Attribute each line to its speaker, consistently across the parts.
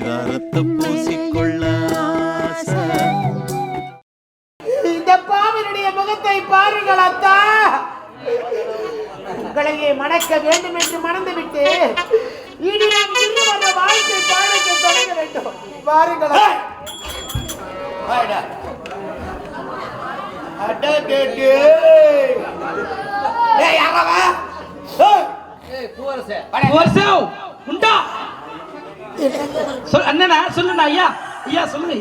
Speaker 1: பரிதாரத்தை பூசிக்கொள்ள.
Speaker 2: இந்த பாவனுடைய முகத்தை பாருங்கள் அத்தா உங்களையே மணக்க வேண்டும் என்று மணந்துவிட்டு இனி நாம் இருவர வாழ்க்கை பயணத்தை தொடங்க வேண்டும்.
Speaker 3: டேய், யார்றா அவன்? ஏய், வாடா.
Speaker 4: வருஷம் உண்டா அண்ணனா சொல்லுண்ணா ஐயா. ஐயா சொல்லுங்க?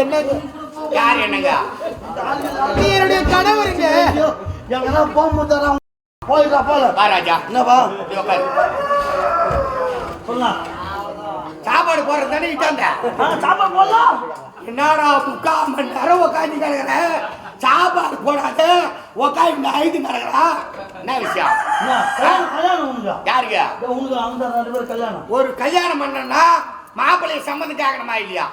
Speaker 2: என்னங்க
Speaker 3: யார் என்னங்க?
Speaker 2: என்னுடைய கணவருங்க
Speaker 5: எங்கெல்லாம் போகும்போது போயிடா. போல
Speaker 3: வா. ராஜா
Speaker 5: என்னப்பா. சொல்லலாம்
Speaker 3: சாப்பாடு போடுறது தானே இட்டாந்த
Speaker 5: சாப்பாடு போடலாம்
Speaker 3: என்னடா முக்கால் மணி நேரம் உட்காந்து கிடக்குற? சாப்பாடு போடாத. உட்காந்து ஐந்து கிடக்குறா. என்ன விஷயம்?
Speaker 5: கல்யாணம் கல்யாணம் உனக்கு
Speaker 3: யாருங்க?
Speaker 5: இதோ உனக்கு அந்த ரெண்டு பேரும் கல்யாணம்.
Speaker 3: ஒரு கல்யாணம் பண்ணனா மாப்பிள்ளை சம்மந்தம் கேட்கணுமா இல்லையா?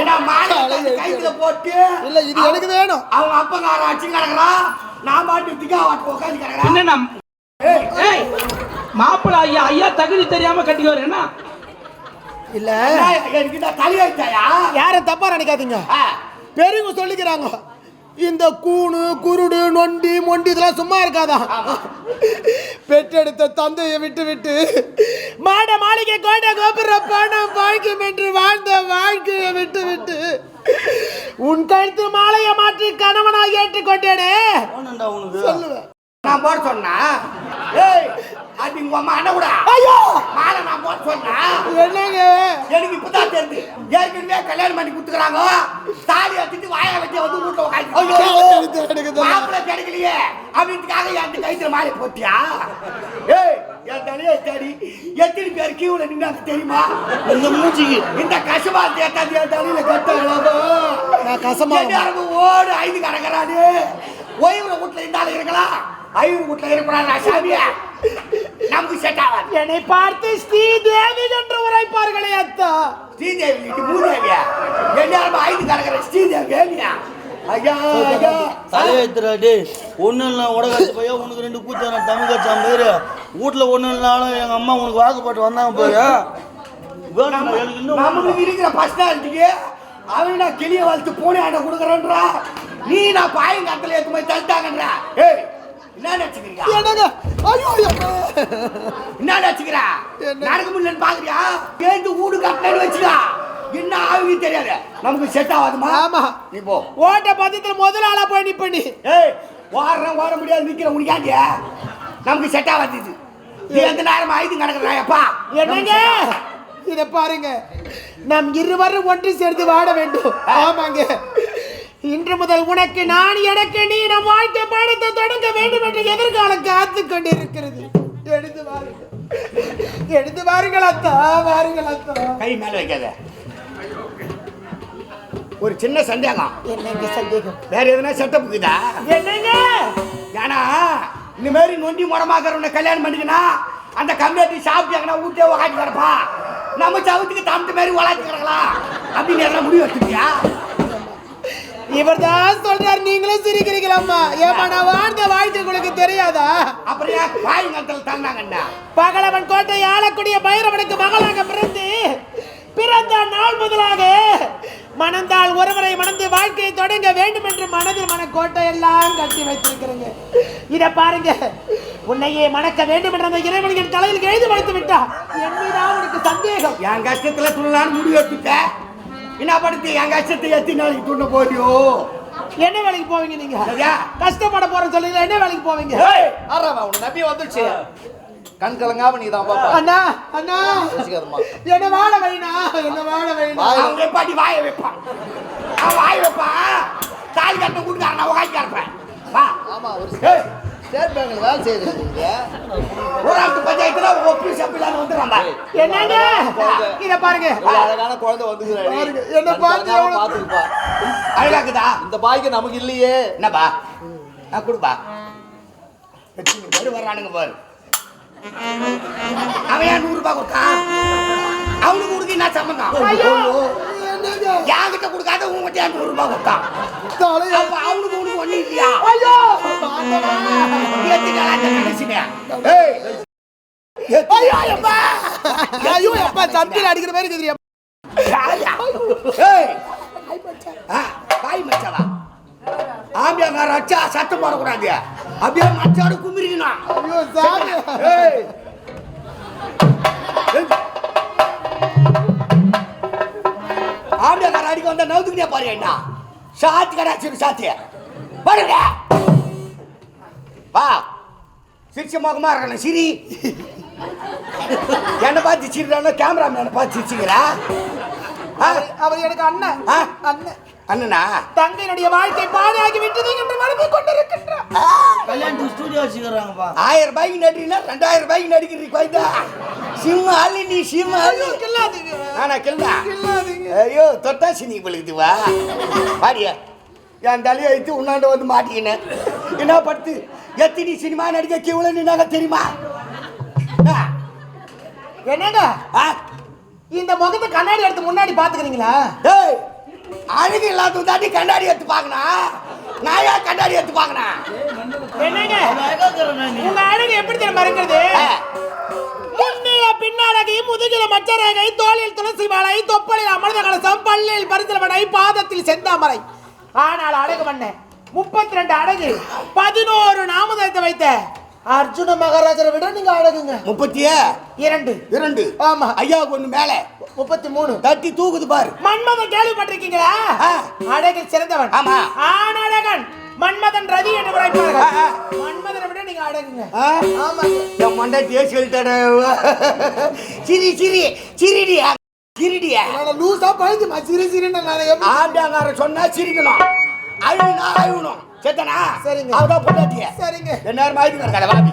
Speaker 3: ஏன்னா மாலை கைத்துல போட்டு
Speaker 2: இல்ல, இது எனக்கு வேணும்.
Speaker 3: அவங்க அப்பங்கார அச்சு கிடக்குறான் நான் பாட்டு திக்கா வாட்டு உட்காந்து கிடக்குறேன்
Speaker 4: மாப்பிள்ள ஐயா ஐயா தகுதி தெரியாம கட்டிக்குவாரு என்ன?
Speaker 2: இல்ல.
Speaker 3: தலையாச்சாயா
Speaker 2: யாரும் தப்பா நினைக்காதீங்க. பெரியவங்க சொல்லிக்கிறாங்க. இந்த கூணு குருடு நொண்டி மொண்டி இதெல்லாம் சும்மா இருக்காதா? பெற்றெடுத்த தந்தையை விட்டு விட்டு மாட மாளிகை கோட்டை கோபுர பணம் பாய்க்கும் என்று வாழ்ந்த வாழ்க்கையை விட்டு விட்டு உன் கழுத்து மாலையை மாற்றி கணவனாக ஏற்றுக்கொண்டேனே. சொல்லுவேன்.
Speaker 3: நான் போட சொன்னா? ஏய் அது உங்க அம்மா
Speaker 2: ஐயோ!
Speaker 3: மாலை நான் போட சொன்னா?
Speaker 2: என்னங்க?
Speaker 3: எனக்கு இப்பதான் தெரியுது. ஏற்கனவே கல்யாணம் பண்ணி கொடுத்துக்கிறாங்க. தாலி எடுத்துட்டு வாயை வச்சு வந்து வீட்டுல உட்காந்து. மாப்பிள்ளை கிடைக்கலையே. அப்படின்ட்டுக்காக என் கைத்துல மாலை போட்டியா? ஏய் என் தலையை தேடி எத்தனை பேர் கீவுல நின்னாங்க தெரியுமா?
Speaker 5: இந்த மூச்சிக்கு
Speaker 3: இந்த கசமா தேட்டாது என் தலையில கட்டாங்க
Speaker 2: நான் கசமா.
Speaker 3: ஓடு ஐந்து கடக்கிறாரு ஓய்வுல வீட்டுல இருந்தாலும் இருக்கலாம். ஐந்து வீட்டுல இருக்கிறான் சாமியா. நமக்கு செட் ஆகாது
Speaker 2: என்னை பார்த்து ஸ்ரீதேவி என்று உரைப்பார்களே அத்தா.
Speaker 3: ஸ்ரீதேவி இது மூதேவியா எல்லாரும் ஐந்து கடக்கிற ஸ்ரீதேவி வேலியா ஐயா ஐயா.
Speaker 5: தலையெழுத்துறாடி ஒன்றும் இல்லை உடகாச்சு பையா உனக்கு ரெண்டு கூத்தான தமிழ் கச்சான் பேர். வீட்டில் ஒன்றும் இல்லைனாலும் எங்கள் அம்மா உனக்கு வாக்குப்பாட்டு வந்தாங்க போயா.
Speaker 3: நமக்கு இருக்கிற பர்சனாலிட்டிக்கு அவன் நான் கிளிய வளர்த்து பூனை ஆட்ட கொடுக்குறேன்றா. நீ நான் பாயங்காத்துல ஏத்து போய் தள்ளிட்டாங்கன்றா. ஏய் என்ன நினைச்சுக்கிறீங்க?
Speaker 2: என்னங்க? ஐயோ.
Speaker 3: என்ன நினைச்சுக்கிறா? நடக்க முடியலன்னு பாக்குறியா கேட்டு வீடு கட்டணும்னு வச்சுக்கா. என்ன ஆகுது தெரியாது. நமக்கு செட் ஆகாதுமா?
Speaker 2: ஆமா.
Speaker 3: நீ போ.
Speaker 2: ஓட்ட பந்தத்துல முதல் ஆளா போய் நிப்ப நீ.
Speaker 3: ஏய் ஓடுறேன் ஓட முடியாது நிக்கிற உனக்காண்டிய நமக்கு செட் ஆகாது இது. நீ எந்த நேரம் ஆயுதம் கிடக்குறாயப்பா
Speaker 2: என்னங்க? இத பாருங்க. நாம் இருவரும் ஒன்று சேர்ந்து வாட வேண்டும். ஆமாங்க. இன்று முதல் உனக்கு நான் எனக்கு நீ நம் வாழ்க்கை பாடத்தை தொடங்க வேண்டும் என்று எதிர்காலம் காத்து கொண்டிருக்கிறது. எடுத்து வாருங்கள். எடுத்து வாருங்கள் அத்தா வாருங்கள் அத்தா.
Speaker 3: கை மேல வைக்காத. ஒரு சின்ன சந்தேகம்.
Speaker 2: என்னங்க சந்தேகம்?
Speaker 3: வேற எதுனா செட்டப் இருக்குதா
Speaker 2: என்னங்க?
Speaker 3: ஏன்னா இந்த மாதிரி நொண்டி முடமாக்கிறவனை கல்யாணம் பண்ணிக்கினா அந்த கம்மியாட்டி சாப்பிட்டாங்கன்னா ஊட்டே உக்காந்து கிடப்பா. நம்ம சவுத்துக்கு தம்பி மாதிரி உலாச்சி கிடக்கலாம். அப்படின்னு எல்லாம் முடிவு எடுத்துக்கியா
Speaker 2: இவர்தான் சொல்றார் நீங்களும் சிரிக்கிறீங்களாம்மா. ஏமா நான் வாழ்ந்த வாழ்க்கை உங்களுக்கு தெரியாதா?
Speaker 3: அப்புறம் ஏன் பாயங்கத்தில் தந்தாங்கண்ணா
Speaker 2: பகலவன் கோட்டை ஆளக்கூடிய பைரவனுக்கு மகளாக பிறந்து பிறந்த நாள் முதலாக மணந்தால் ஒருவரை மணந்து வாழ்க்கையை தொடங்க வேண்டும் என்று மனதில் மனக்கோட்டை எல்லாம் கட்டி வைத்திருக்கிறேங்க. இத பாருங்க. உன்னையே மணக்க வேண்டும் என்ற அந்த இறைவன் என் தலையில் எழுதி வைத்து விட்டா என் மீது அவனுக்கு சந்தேகம்.
Speaker 3: என் கஷ்டத்துல துள்ளலான்னு முடிவு எடுத்துட்டேன் என்ன படுத்து என் கஷ்டத்தை எத்தனை நாளைக்கு துண்ண போறியோ?
Speaker 2: என்ன வேலைக்கு போவீங்க நீங்க? கஷ்டப்பட போற சொல்லுங்க என்ன வேலைக்கு போவீங்க?
Speaker 3: ஏய்,
Speaker 6: ஆறாமா உன்னை நம்பி வந்துடுச்சு கண் கலங்காம நீ தான் பாப்பா.
Speaker 2: அண்ணா அண்ணா. என்ன வாழ வைனா என்ன வாழ வைனா?
Speaker 3: அவன் பாட்டி வாய வைப்பான் அவன் வாய வைப்பான் தாலி கட்ட கூட்டுக்காரன் நான் உக்காந்து இருப்பேன் வா.
Speaker 6: ஆமா ஒரு பேங்க்ல வேலை செய்யுது
Speaker 3: ஊராட்சி பஞ்சாயத்துல ஒப்பி சப்பிலான்னு வந்துடுறான்
Speaker 2: என்னங்க இத பாருங்க.
Speaker 6: அழகான குழந்தை வந்துக்கிறாடி
Speaker 2: பாருங்க, என்னை எவ்வளவு-
Speaker 6: பாத்துக்குப்பா
Speaker 3: அழகாக்குதா?
Speaker 6: இந்த பாய்க்கு நமக்கு இல்லையே.
Speaker 3: என்னப்பா? நான் கொடுப்பா. பாரு வர்றானுங்க பாரு. அவன் ஏன் நூறு ரூபாய் கொடுத்தான் அவனுக்கு கொடுக்க என்ன சம்பந்தம்? என்கிட்ட கொடுக்காத உங்ககிட்ட ஏன் நூறு ரூபாய் கொடுத்தான் அவனுக்கு ஒண்ணு இல்லையா
Speaker 2: ஐயோ
Speaker 3: இந்த கடைசிங்க ஏய்.
Speaker 2: ஐயோ அப்பா ஐயோ அப்பா தம்பியில் அடிக்கிற மாதிரி இருக்குது
Speaker 3: யாரா? ஏய். ஆ, பாய் மச்சாவா ஆம்பியாங்க ரச்சா சத்தம் போடக்கூடாது. அப்படியே மச்சாடு குமிரிக்கணும்
Speaker 2: ஐயோ சாமி.
Speaker 3: ஏய். ஆம்பியாக்கார அடிக்க வந்தா நவுத்துக்கிட்டே பாரு என்ன? சாத்தி கடா சிறு பாருங்க வா. சிரிச்ச முகமா இருக்கணும் சிரி. என்ன பார்த்து சிரிடானா கேமராமேனை பார்த்து சிரிச்சுக்கிறா?
Speaker 2: அவர் எனக்கு அண்ணன்.
Speaker 3: ஆ?
Speaker 2: அண்ணன்.
Speaker 3: அண்ணனா?
Speaker 2: தங்கையினுடைய வாழ்க்கை பாதையாகி விட்டது என்று வருந்தி கொண்டிருக்கின்றார்
Speaker 5: கல்யாணத்துக்கு ஸ்டூடியோ வச்சுக்கிறாங்கப்பா.
Speaker 3: ஆயிரம் ரூபாய்க்கு நடிக்கிறீங்களா? ரெண்டாயிரம் ரூபாய்க்கு நடிக்கிறீ கோய்தா சிம்ம அள்ளி நீ சிம்ம அள்ளி
Speaker 2: கில்லாதீங்க.
Speaker 3: கிள்ளா
Speaker 2: கில்லாதீங்க.
Speaker 3: ஐயோ தொட்டா சினி பழுகுது வா. பாடிய என் தலையை வைத்து உன்னாண்ட வந்து மாட்டிக்கினேன். என்ன படுத்து? எத்தனை சினிமா நடிக்க கிவுல நின்னாங்க தெரியுமா?
Speaker 2: என்னங்க?
Speaker 3: ஆ,
Speaker 2: இந்த முகத்தை கண்ணாடி எடுத்து முன்னாடி பாத்துக்கிறீங்களா
Speaker 3: டேய் அழகு இல்லாத தாண்டி கண்ணாடி எடுத்து பார்க்கணும் நான் ஏன் கண்ணாடி எடுத்து பார்க்கணும்
Speaker 2: என்னங்க? உங்க அழகு எப்படி தெரியுமா இருக்கிறது? முன்னில பின்னழகை முதுகில மச்சரகை தோளில் துளசி மாலை தொப்பலில் அமிர்த கலசம் பல்லில் பரிசலமடை பாதத்தில் செந்தாமரை. ஆனால் அழகு மண்ண முப்பத்தி ரெண்டு அழகு பதினோரு நாமதத்தை வைத்த அர்ஜுன மகாராஜரை விட நீங்க அழகுங்க
Speaker 3: முப்பத்தியே?
Speaker 2: இரண்டு.
Speaker 3: இரண்டு.
Speaker 2: ஆமா.
Speaker 3: ஐயா ஒண்ணு மேலே.
Speaker 2: முப்பத்தி மூணு
Speaker 3: தட்டி தூக்குது பாரு.
Speaker 2: மன்மதன் கேள்விப்பட்டிருக்கீங்களா. அழகில் சிறந்தவன்.
Speaker 3: ஆமா.
Speaker 2: ஆணழகன் மன்மதன் ரதி என்று உரைப்பார்கள். மன்மதனை விட நீங்க அழகுங்க
Speaker 3: ஆ?
Speaker 2: ஆமாங்க.
Speaker 3: என் மண்டாட்டியே சொல்லிட்டாட சிரி சிரி சிரிடியா
Speaker 2: நான் லூசா பழுதுமா சிறு சிறுன்னு நான்
Speaker 3: ஆம்பியாங்கார சொன்னா சிரிக்கணும். அழுவினா அழுவணும் சேத்தனா?
Speaker 2: சரிங்க.
Speaker 3: அவதான் பொண்டாட்டிய.
Speaker 2: சரிங்க.
Speaker 3: என்ன நேரம் ஆயிடுங்க கடை வாபி